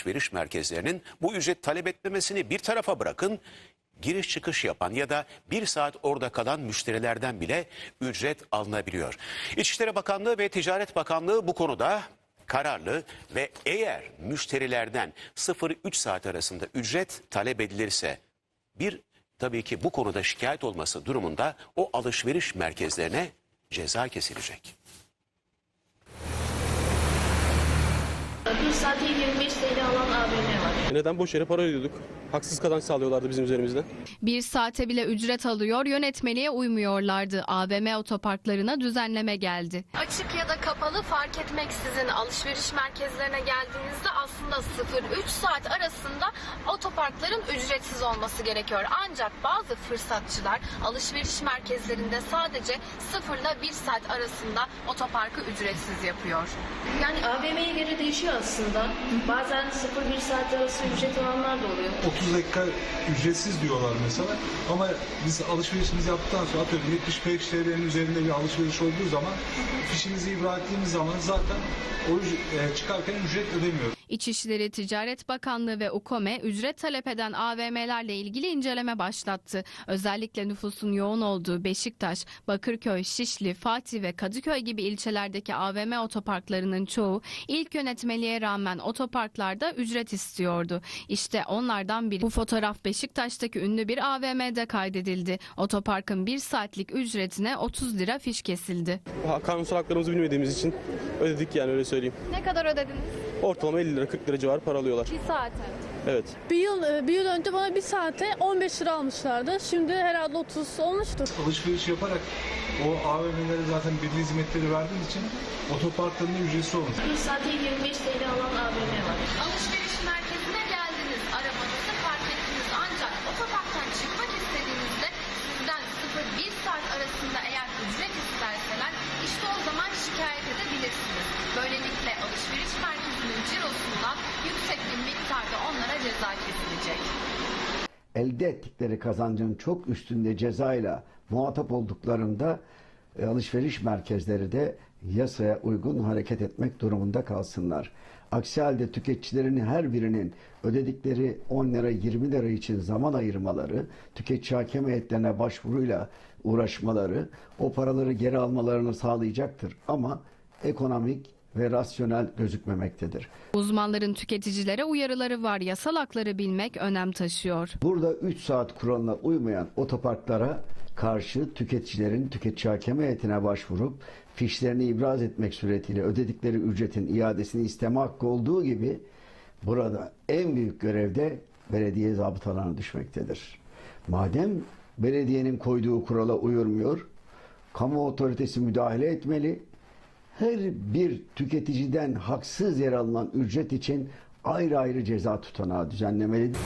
alışveriş merkezlerinin bu ücret talep etmemesini bir tarafa bırakın giriş çıkış yapan ya da bir saat orada kalan müşterilerden bile ücret alınabiliyor. İçişleri Bakanlığı ve Ticaret Bakanlığı bu konuda kararlı ve eğer müşterilerden 0-3 saat arasında ücret talep edilirse bir tabii ki bu konuda şikayet olması durumunda o alışveriş merkezlerine ceza kesilecek. Bir saate 25 TL alan AVM var. Neden boş yere para ödüyorduk? Haksız kazanç sağlıyorlardı bizim üzerimizden. Bir saate bile ücret alıyor, yönetmeliğe uymuyorlardı. AVM otoparklarına düzenleme geldi. Açık ya da kapalı fark etmeksizin alışveriş merkezlerine geldiğinizde aslında 0-3 saat arasında otoparkların ücretsiz olması gerekiyor. Ancak bazı fırsatçılar alışveriş merkezlerinde sadece 0 ile 1 saat arasında otoparkı ücretsiz yapıyor. Yani AVM'ye göre değişiyor aslında. Bazen 0-1 saat arası ücret alanlar da oluyor. 30 dakika ücretsiz diyorlar mesela ama biz alışverişimizi yaptıktan sonra atıyorum 75 TL'nin üzerinde bir alışveriş olduğu zaman fişimizi ibra ettiğimiz zaman zaten o e, çıkarken ücret ödemiyoruz. İçişleri Ticaret Bakanlığı ve UKOME ücret talep eden AVM'lerle ilgili inceleme başlattı. Özellikle nüfusun yoğun olduğu Beşiktaş, Bakırköy, Şişli, Fatih ve Kadıköy gibi ilçelerdeki AVM otoparklarının çoğu ilk yönetmeliğe rağmen otoparklarda ücret istiyordu. İşte onlardan biri. Bu fotoğraf Beşiktaş'taki ünlü bir AVM'de kaydedildi. Otoparkın bir saatlik ücretine 30 lira fiş kesildi. Kanunsal haklarımızı bilmediğimiz için ödedik yani öyle söyleyeyim. Ne kadar ödediniz? Ortalama 50 lira 40 lira civarı para alıyorlar. Bir saate. Evet. Bir yıl, e, bir yıl önce bana bir saate 15 lira almışlardı. Şimdi herhalde 30 olmuştur. Alışveriş yaparak o AVM'lere zaten belli hizmetleri verdiğimiz için otoparklarında ücretsiz olmuş. Bir saate 25 TL alan AVM var. Alışveriş merkezine geldiniz, arabanızı park ettiniz ancak otoparktan çıkmak istediğinizde sizden 0-1 saat arasında eğer ücret isterseler işte o zaman şikayet edebilirsiniz. Böylelikle alışveriş merkezinin cirosundan yüksek bir miktarda onlara ceza kesilecek. elde ettikleri kazancın çok üstünde cezayla muhatap olduklarında e, alışveriş merkezleri de yasaya uygun hareket etmek durumunda kalsınlar. Aksi halde tüketicilerin her birinin ödedikleri 10 lira 20 lira için zaman ayırmaları, tüketici hakem heyetlerine başvuruyla uğraşmaları o paraları geri almalarını sağlayacaktır. Ama ekonomik ve rasyonel gözükmemektedir. Uzmanların tüketicilere uyarıları var. Yasal hakları bilmek önem taşıyor. Burada 3 saat kuralına uymayan otoparklara karşı tüketicilerin tüketici hakem heyetine başvurup fişlerini ibraz etmek suretiyle ödedikleri ücretin iadesini isteme hakkı olduğu gibi burada en büyük görevde belediye zabıtalarına düşmektedir. Madem belediyenin koyduğu kurala uyulmuyor, kamu otoritesi müdahale etmeli, her bir tüketiciden haksız yer alınan ücret için ayrı ayrı ceza tutanağı düzenlemelidir.